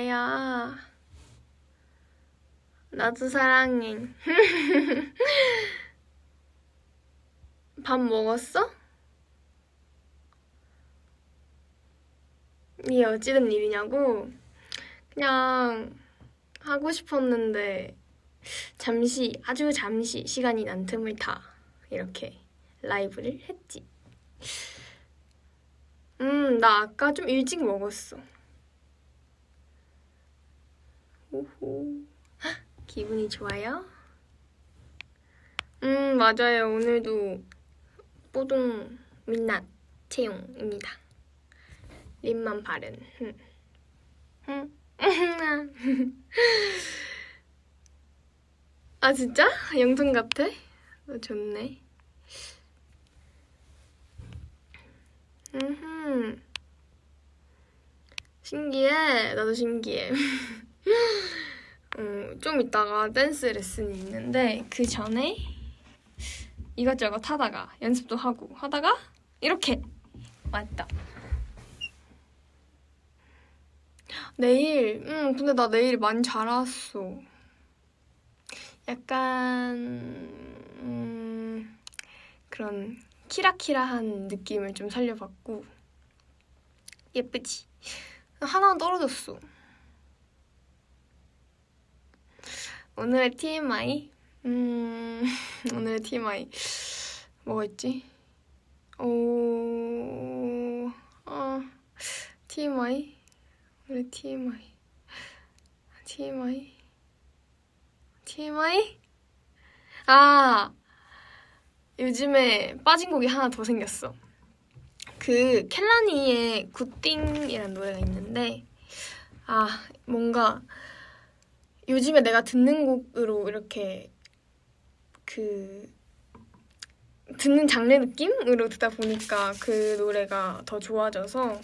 나야. 나도 사랑해. 밥 먹었어? 이게 어찌된 일이냐고? 그냥 하고 싶었는데 잠시, 아주 잠시 시간이 난 틈을 타 이렇게 라이브를 했지. 음, 나 아까 좀 일찍 먹었어. 헉, 기분이 좋아요? 음, 맞아요. 오늘도 뽀동 민낯 채용입니다. 립만 바른. 아, 진짜? 영통 같아? 어, 좋네. 신기해. 나도 신기해. 음, 좀 이따가 댄스 레슨이 있는데 그 전에 이것저것 하다가 연습도 하고 하다가 이렇게 왔다. 내일, 음, 근데 나 내일 많이 자랐어. 약간, 음, 그런 키라키라한 느낌을 좀 살려봤고, 예쁘지? 하나 떨어졌어. 오늘의 TMI? 음, 오늘의 TMI. 뭐가 있지? 오, 아, TMI? 오늘의 TMI. TMI? TMI? 아, 요즘에 빠진 곡이 하나 더 생겼어. 그 켈라니의 굿띵이라는 노래가 있는데 아 뭔가 요즘에 내가 듣는 곡으로 이렇게 그 듣는 장르 느낌으로 듣다 보니까 그 노래가 더 좋아져서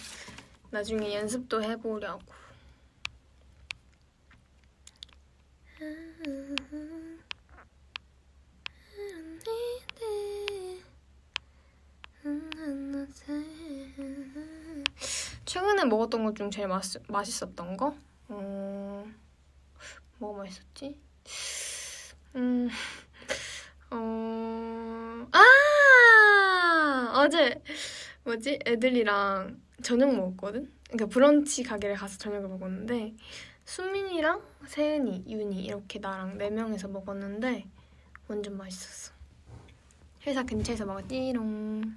나중에 연습도 해보려고. 최근에 먹었던 것 중 제일 맛, 맛있었던 거? 어, 뭐가 맛있었지? 음, 어, 아! 어제, 뭐지? 애들이랑 저녁 먹었거든? 그러니까 브런치 가게를 가서 저녁을 먹었는데, 수민이랑 세은이, 윤이 이렇게 나랑 네 명에서 먹었는데, 완전 맛있었어. 회사 근처에서 먹었지롱.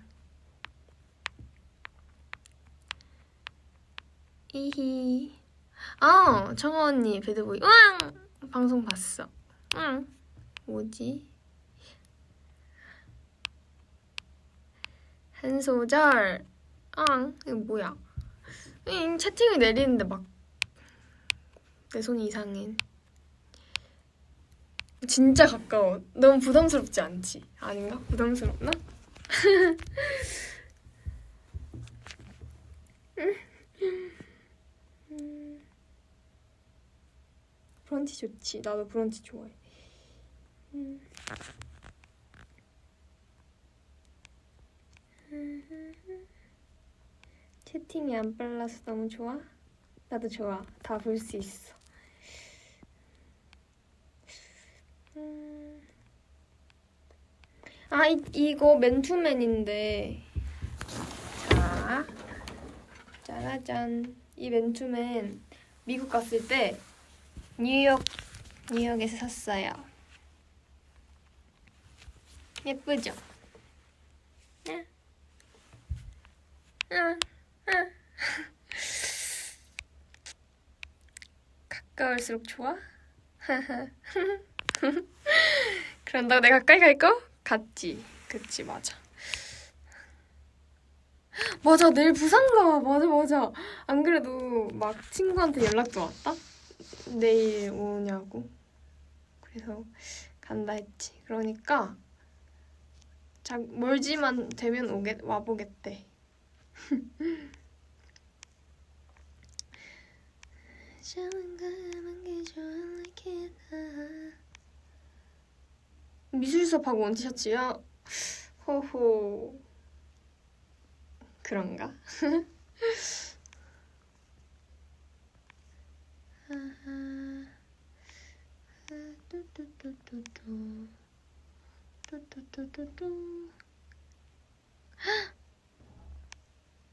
이히. 아, 청아 언니 배드보이. 으앙! 방송 봤어. 응. 뭐지? 한 소절. 앙. 이거 뭐야? 응, 채팅을 내리는데 막 내 손이 이상해. 진짜 가까워. 너무 부담스럽지 않지? 아닌가? 부담스럽나? 브런치 좋지. 나도 브런치 좋아해. 음. 채팅이 안 빨라서 너무 좋아? 나도 좋아. 다 볼 수 있어. 음. 아, 이, 이거 맨투맨인데. 자, 짜라잔. 이 맨투맨 미국 갔을 때 뉴욕, 뉴욕에서 샀어요. 예쁘죠? 응. 응, 응. 가까울수록 좋아? 그런다고 내가 가까이 갈 거? 갔지. 그치, 맞아. 맞아, 내일 부산 가. 맞아, 맞아. 안 그래도 막 친구한테 연락도 왔다? 내일 오냐고. 그래서 간다 했지. 그러니까 자, 멀지만 되면 오게 와보겠대. 미술 수업하고 원티셔츠야? 호호. 그런가?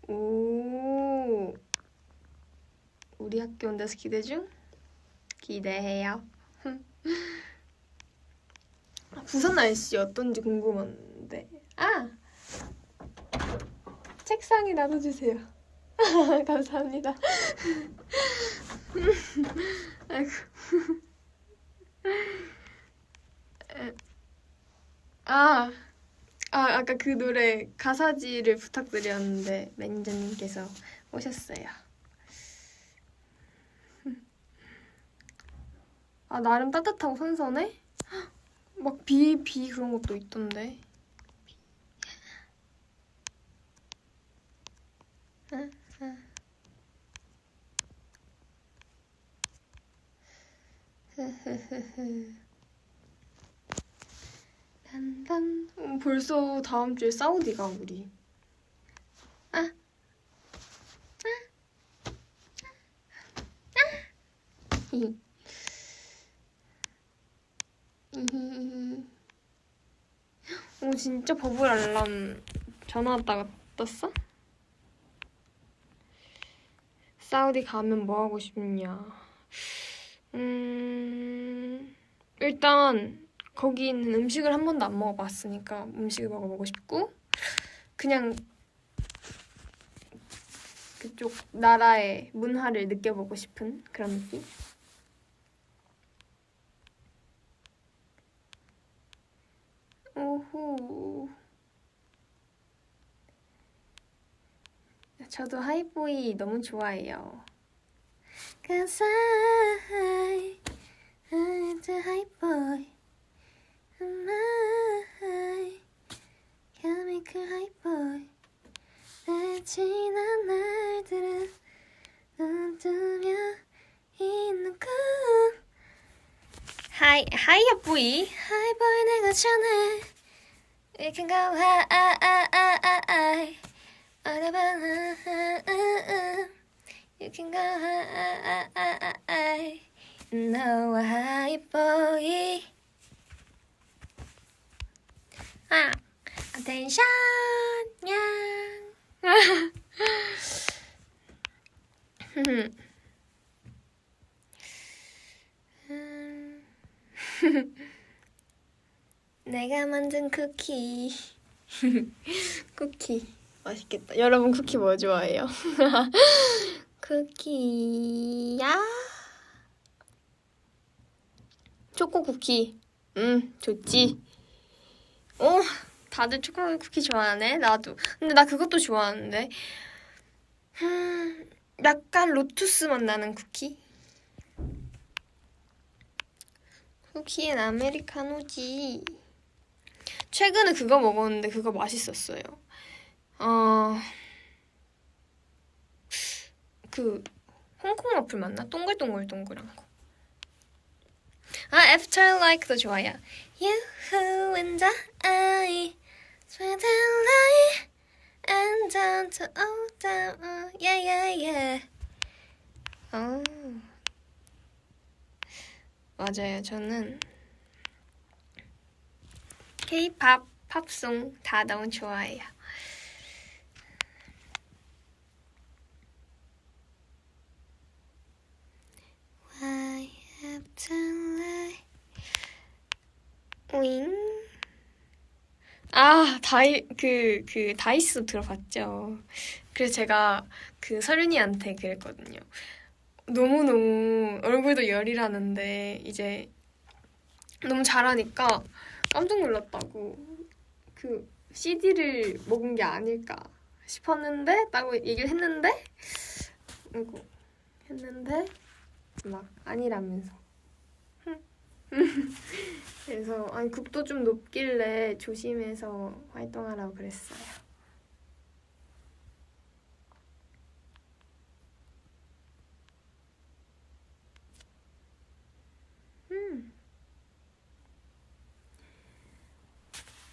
오. 우리 학교 온다서 기대 중? 기대해요. 아, 부산 날씨 어떤지 궁금한데. 아! 책상에 놔둬주세요. 감사합니다. 아이고. 에, 아, 아, 아까 그 노래 가사지를 부탁드렸는데 매니저님께서 오셨어요. 아, 나름 따뜻하고 선선해? 막 비, 비 그런 것도 있던데. 단단. 어, 벌써 다음 주에 사우디가 우리. 진짜 버블 알람 전화 왔다가 떴어? 사우디 가면 뭐 하고 싶냐? 음 일단 거기 있는 음식을 한 번도 안 먹어봤으니까 음식을 먹어보고 싶고 그냥 그쪽 나라의 문화를 느껴보고 싶은 그런 느낌? 오호. 저도 하이보이 너무 좋아해요. High. I'm I, can make a high boy. 내 지난 날들은 눈 뜨며 있는 꿈. 하이. 하이 보이 내가 전해. We can go high, You can go high, high, high. No, high boy. 아, attention, 냥. 음. 내가 만든 쿠키. 쿠키. 맛있겠다. 여러분 쿠키 뭐 좋아해요? 쿠키야? 초코 쿠키. 음, 좋지. 어, 다들 초코 쿠키 좋아하네. 나도. 근데 나 그것도 좋아하는데. 음, 약간 로투스 맛 나는 쿠키? 쿠키엔 아메리카노지. 최근에 그거 먹었는데 그거 맛있었어요. 어, 그 홍콩 와플 맞나? 동글동글 동글한 거. 아, After Like도 좋아요. You and I swear to lie and down to all down. Uh, yeah, yeah, yeah. 어. 맞아요. 저는 K-팝, 팝송 다 너무 좋아해요. Why have to lie? 윙. 아, 다이, 그, 그, 다이스 들어봤죠. 그래서 제가 그 서윤이한테 그랬거든요. 너무너무 얼굴도 열이 라는데, 이제 너무 잘하니까 깜짝 놀랐다고. 그, CD를 먹은 게 아닐까 싶었는데, 라고 얘기를 했는데, 아이고, 했는데, 막 아니라면서. 그래서 아니 국도 좀 높길래 조심해서 활동하라고 그랬어요. 음.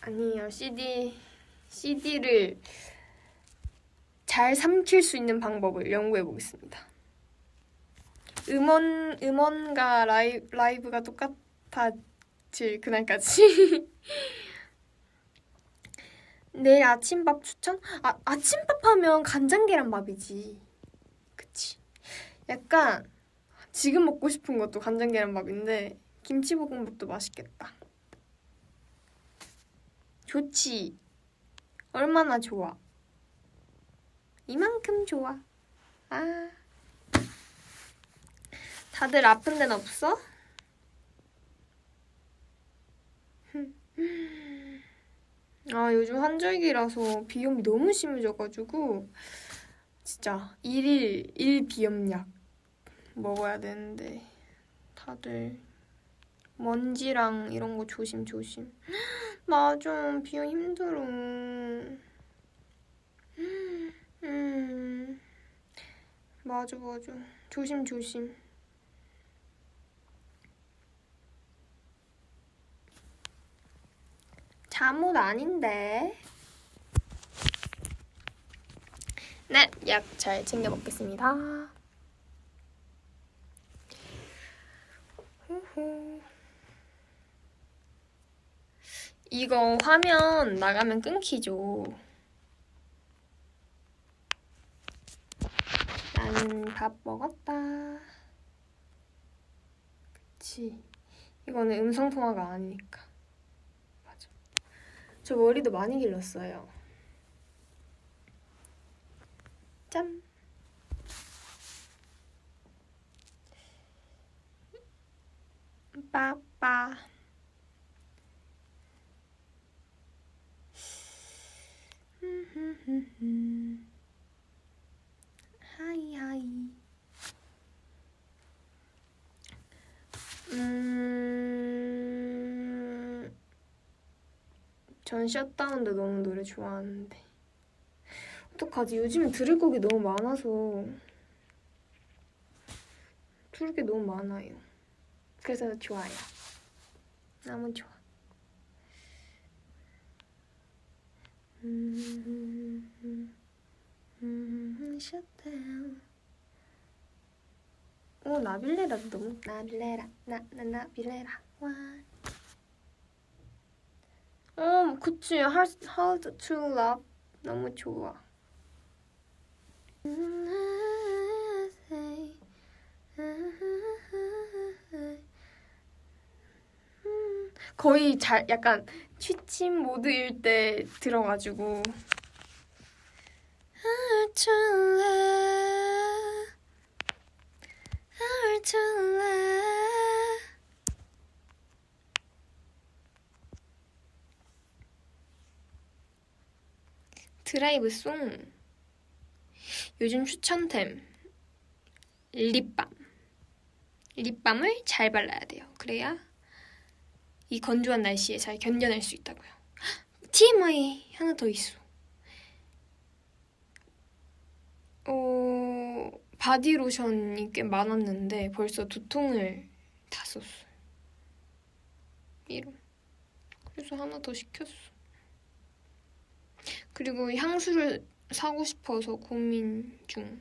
아니에요. CD CD를 잘 삼킬 수 있는 방법을 연구해 보겠습니다. 음원 음원과 라이, 라이브가 똑같아질 그날까지. 내일 아침밥 추천? 아 아침밥 하면 간장 계란밥이지. 그치. 약간 지금 먹고 싶은 것도 간장 계란밥인데 김치볶음밥도 맛있겠다. 좋지. 얼마나 좋아. 이만큼 좋아. 아. 다들 아픈 데는 없어? 아, 요즘 환절기라서 비염이 너무 심해져가지고, 진짜, 일일, 일 비염약 먹어야 되는데, 다들, 먼지랑 이런 거 조심조심. 맞아, 비염 힘들어. 음, 맞아, 맞아. 조심조심. 잠옷 아닌데. 네, 약 잘 챙겨 먹겠습니다. 후후. 이거 화면 나가면 끊기죠. 나는 밥 먹었다. 그치. 이거는 음성통화가 아니니까. 저 머리도 많이 길렀어요. 짠. 빠빠. 하이 하이. 음. 전 셧다운도 너무 노래 좋아하는데. 어떡하지? 요즘에 들을 곡이 너무 많아서. 들을 게 너무 많아요. 그래서 좋아요. 너무 좋아. 셧다운. 오 나빌레라도 너무 나빌레라 나 나 나빌레라 와. 어 그치 Hard, hard to Love 너무 좋아. 거의 잘 약간 취침 모드일 때 들어가지고 Hard to love, hard to love. 드라이브 송. 요즘 추천템. 립밤. 립밤을 잘 발라야 돼요. 그래야 이 건조한 날씨에 잘 견뎌낼 수 있다고요. TMI 하나 더 있어. 어 바디로션이 꽤 많았는데 벌써 두 통을 다 썼어요 이런 그래서 하나 더 시켰어 그리고 향수를 사고 싶어서 고민 중.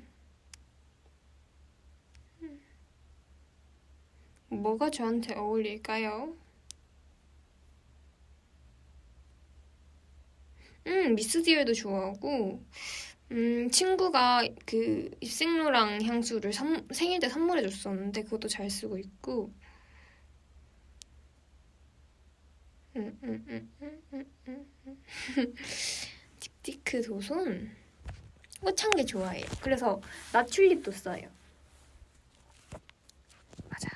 음. 뭐가 저한테 어울릴까요? 음, 미스 디얼도 좋아하고, 음, 친구가 그 입생로랑 향수를 선- 생일 때 선물해 줬었는데 그것도 잘 쓰고 있고, 음, 음, 음, 음, 음, 음, 음. 딥티크 도손 꽃향기 좋아해요. 그래서 나튤립도 써요. 맞아.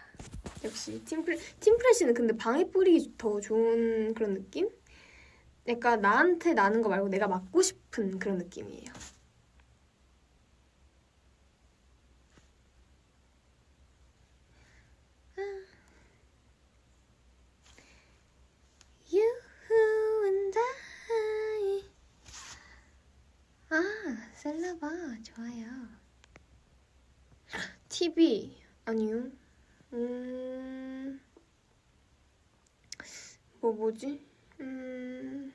역시 팀플 팀프레시는 근데 방에 뿌리기 더 좋은 그런 느낌? 약간 나한테 나는 거 말고 내가 맡고 싶은 그런 느낌이에요. 셀라봐 좋아요. TV 아니요. 음... 뭐 뭐지? 음...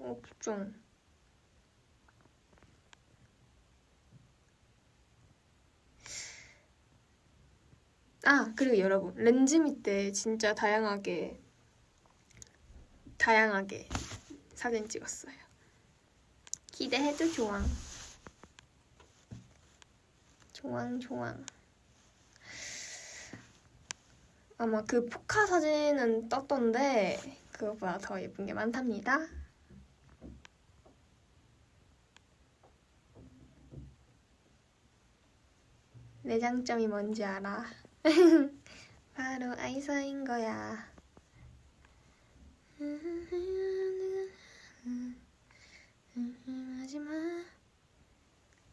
업종 아 그리고 여러분 렌즈 밑에 진짜 다양하게 다양하게 사진 찍었어요. 기대해도 좋아. 좋아 좋아. 아마 그 포카 사진은 떴던데 그것보다 더 예쁜 게 많답니다. 내 장점이 뭔지 알아? 바로 아이사인 거야. 하지마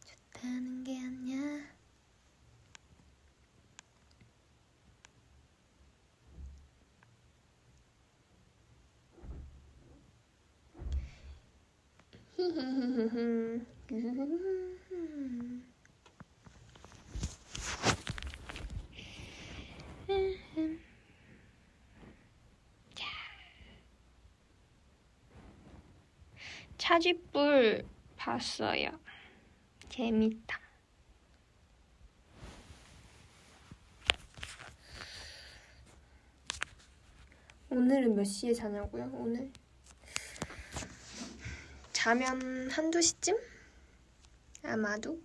좋다는 게 아니야. 차쥐뿔 봤어요. 재밌다. 오늘은 몇 시에 자냐고요? 오늘? 자면 한두 시쯤? 아마도?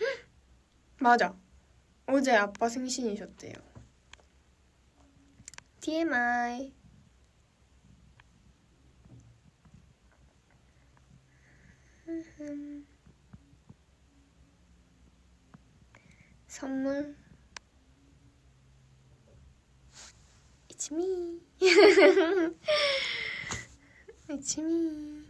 헉! 맞아. 어제 아빠 생신이셨대요. TMI. 선물. It's me. Me.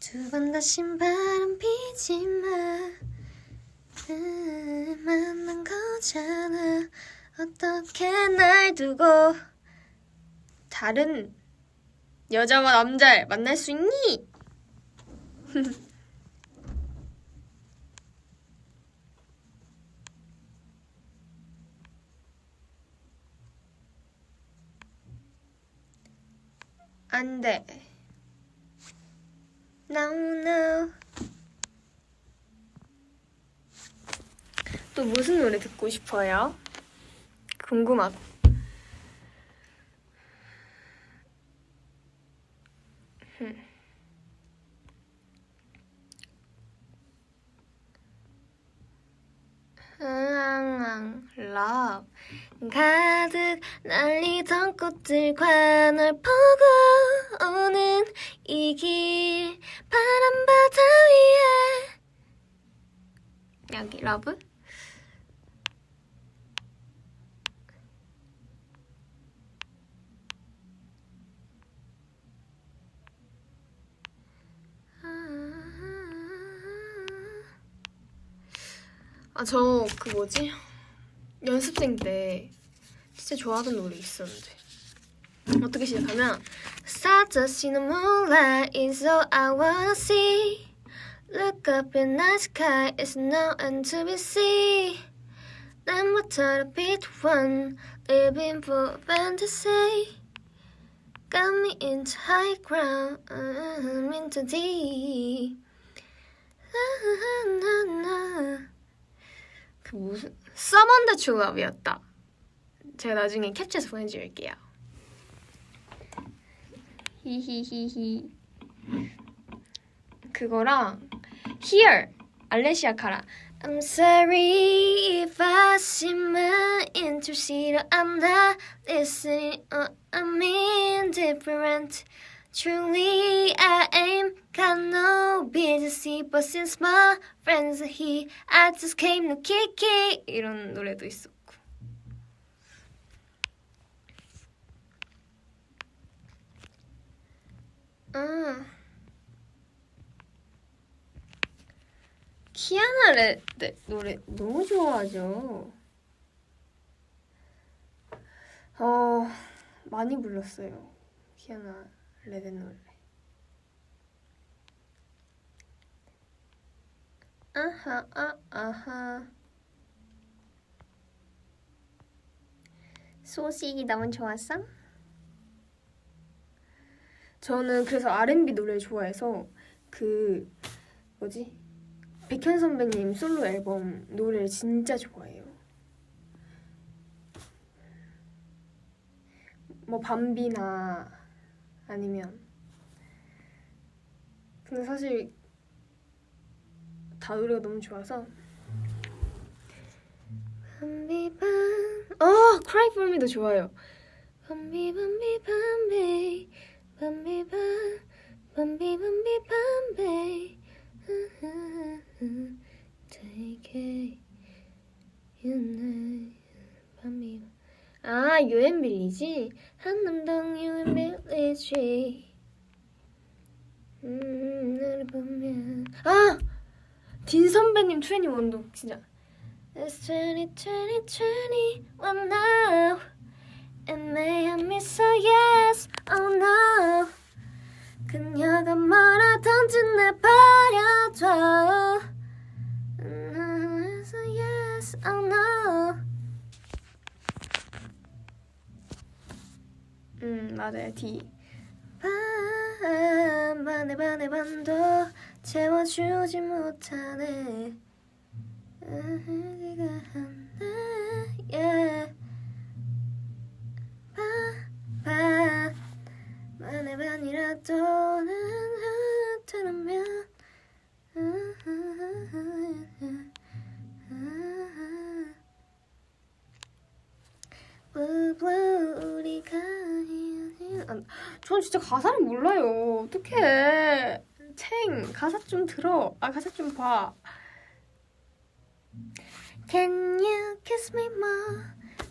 두번 다시 바람 피지 마. 늘 만난 거잖아. 어떻게 날 두고 다른 여자와 남자를 만날 수 있니? 안 돼. No, no. 또 무슨 노래 듣고 싶어요? 궁금하다. 흠. 흥앙 love 가득 날리던 꽃들과 널 보고 오는 이 길 바람바다 위에. 여기 러브? 아 저 그 뭐지 연습생 때 진짜 좋아하던 노래 있었는데 어떻게 시작하면 Start to see the moonlight is all I wanna see Look up in the sky it's now and to be seen 난 못하러 beat one Living for fantasy Got me into high ground I'm into deep 나나나나 그 무슨 서먼더 추업이었다. 제가 나중에 캡처해서 보내드릴게요. 히히히히. 그거랑 Here 알레시아 카라. I'm sorry if I seem. I'm not listening. Or I'm indifferent. Truly, I ain't got no business. But since my friends are here, I just came to kick it. 이런 노래도 있었고. 아. 키아나 레 네, 노래 너무 좋아하죠. 어 많이 불렀어요. 키아나 레드 노래. 아하 아 아하. 소식이 너무 좋았어? 저는 그래서 R&B 노래를 좋아해서 그 뭐지 백현 선배님 솔로 앨범 노래를 진짜 좋아해요. 뭐 밤비나 아니면. 근데 사실 다 노래가 너무 좋아서. 밤비밤 어 Cry For Me도 좋아요. 밤비 밤비 밤비 밤비 밤 밤비 밤비 밤비 되게 유나 밤비 아 유엔 빌리지? 한남동 유엔 빌리지. 음 너를 보면. 아 딘 선배님 21도 진짜. It's 20, 20, 21 now. And may I miss a yes, oh no. 그녀가 말하던지 내 버려줘. 음, So yes, oh no 음 맞아요. D. 반 반의 반의 반도 채워주지 못하네. 네가 한다 yeah. 반 반의 반이라도 난 하트라면 우리가 아, 전 진짜 가사를 몰라요 어떡해 챙 가사 좀 들어 아 가사 좀 봐 Can you kiss me more?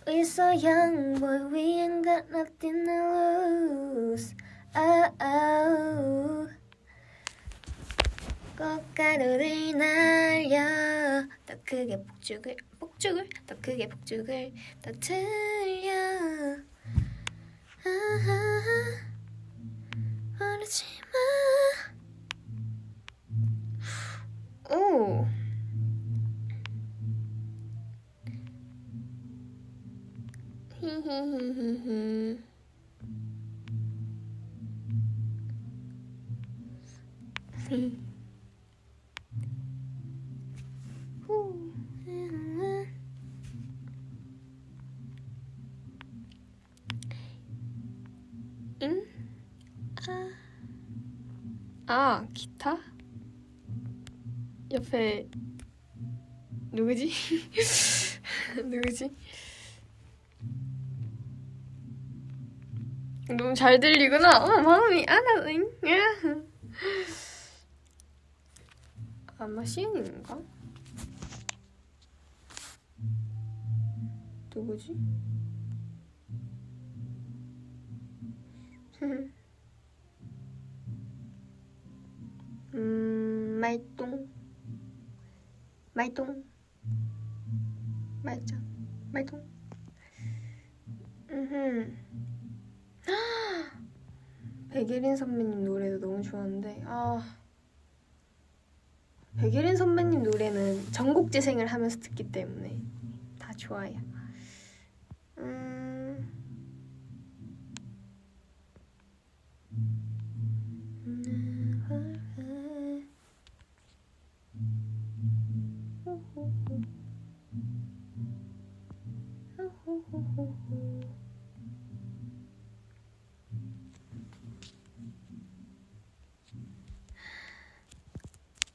We're so young, boy, we ain't got nothing to lose. Oh, oh. 꽃가루를 날려 더 크게 폭죽을 폭죽을 더 크게 폭죽을 더 틀 려 아하, 아, 기타? 옆에 누구지? 누구지? 너무 잘 들리구나. 어, 마음이 아나잉. 아마 시은인가? 누구지? 음, 말똥. 말똥. 말짱. 말똥. 음흠. 백예린 선배님 노래도 너무 좋아하는데 아 백예린 선배님 노래는 전곡 재생을 하면서 듣기 때문에 다 좋아요. 음...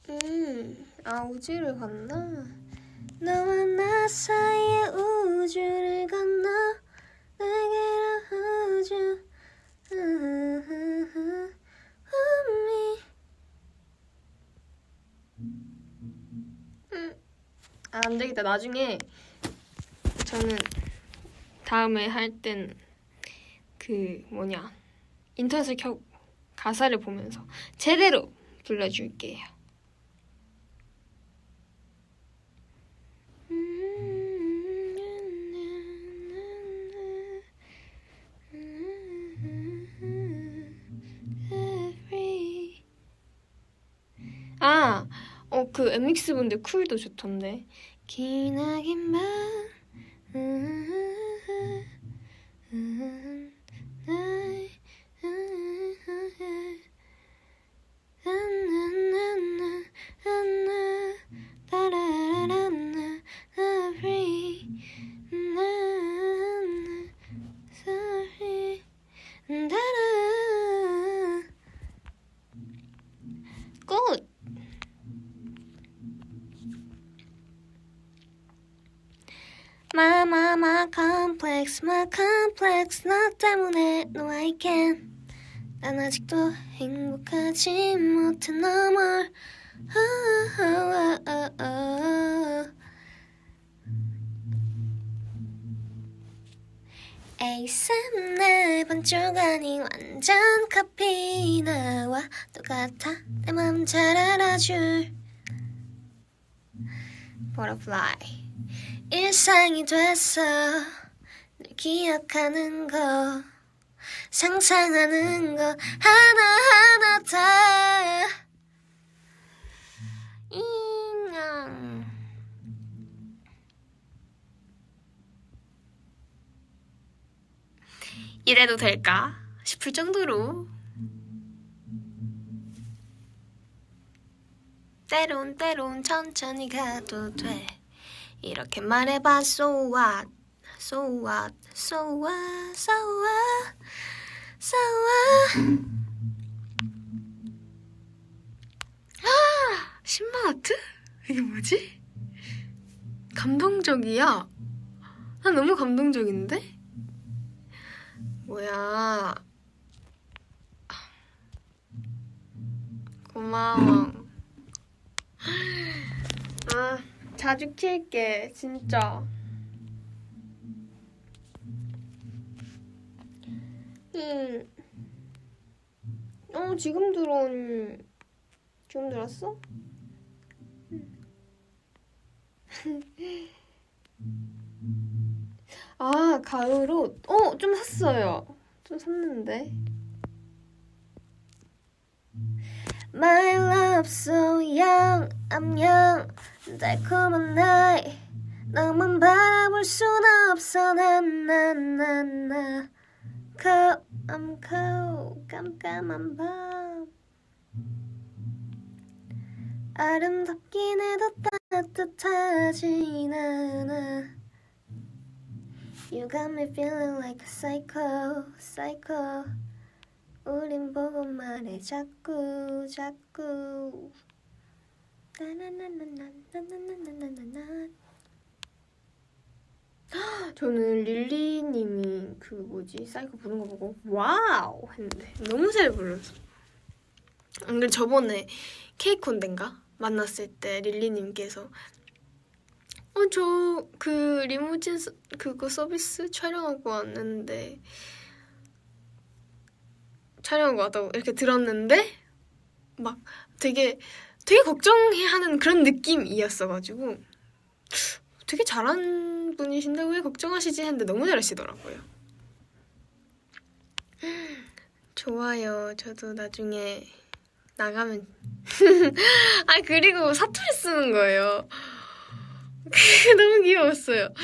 음, 아 우주를 건너 너와 나 사이의 우주를 건너 내게로 우주. 우미 음, 아, 안 되겠다. 나중에 저는 다음에 할 땐 그 뭐냐. 인터넷을 켜 가사를 보면서 제대로 불러줄게요. 어, 그 엠믹스 분들 쿨도 좋던데. 기나긴만. 날, my complex 너 때문에 no I can 난 아직도 행복하지 못해 너뭘 에이쌤 내 반쪽 아닌 완전 커피 나와. 똑같아 내 맘 잘 알아줄. Butterfly. 일상이 됐어. 늘 기억하는 거 상상하는 거 하나하나 다. 인형. 이래도 될까 싶을 정도로 때론 때론 천천히 가도 돼. 이렇게 말해봐 so what so what? So what? So what? So what? 아 신마하트? 이게 뭐지? 감동적이야. 난 너무 감동적인데? 뭐야. 고마워. 아 자주 킬게 진짜 음. 어 지금 들어온 지금 들었어? 아 가을옷. 어좀 샀어요. 좀 샀는데. My love so young I'm young. 달콤한 나이 너만 바라볼 순 없어. 난난난나 cold I'm cold 깜깜한 밤 아름답긴 해도 따뜻하진 않아 You got me feeling like a psycho psycho 우린 보고 말해 자꾸 자꾸 나나나나나나나나나나나 저는 릴리님이 그 뭐지 사이코 부른 거 보고 와우 했는데 너무 잘 불렀어. 안 그래 저번에 케이콘덴가 만났을 때 릴리님께서 어 저 그 리무진 서- 그거 서비스 촬영하고 왔는데 촬영하고 왔다고 이렇게 들었는데 막 되게 되게 걱정해하는 그런 느낌이었어가지고 되게 잘한 분이신데 왜 걱정하시지 했는데 너무 잘하시더라고요. 좋아요. 저도 나중에 나가면 아 그리고 사투리 쓰는 거예요. 너무 귀여웠어요.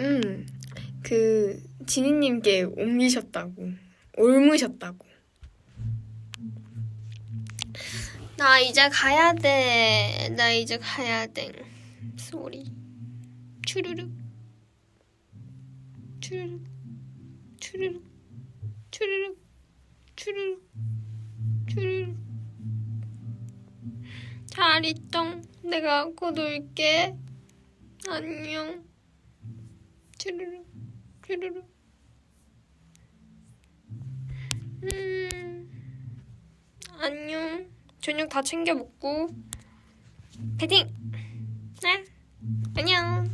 음, 그 지니님께 옮기셨다고, 옮으셨다고. 나 이제 가야 돼. 나 이제 가야 돼. 소리. 추르륵. 추르륵. 추르륵. 추르륵. 추르륵. 추르륵. 잘 있던. 내가 곧 올게. 안녕. 추르륵. 추르륵. 음. 안녕. 저녁 다 챙겨 먹고. 파이팅! 네. 안녕.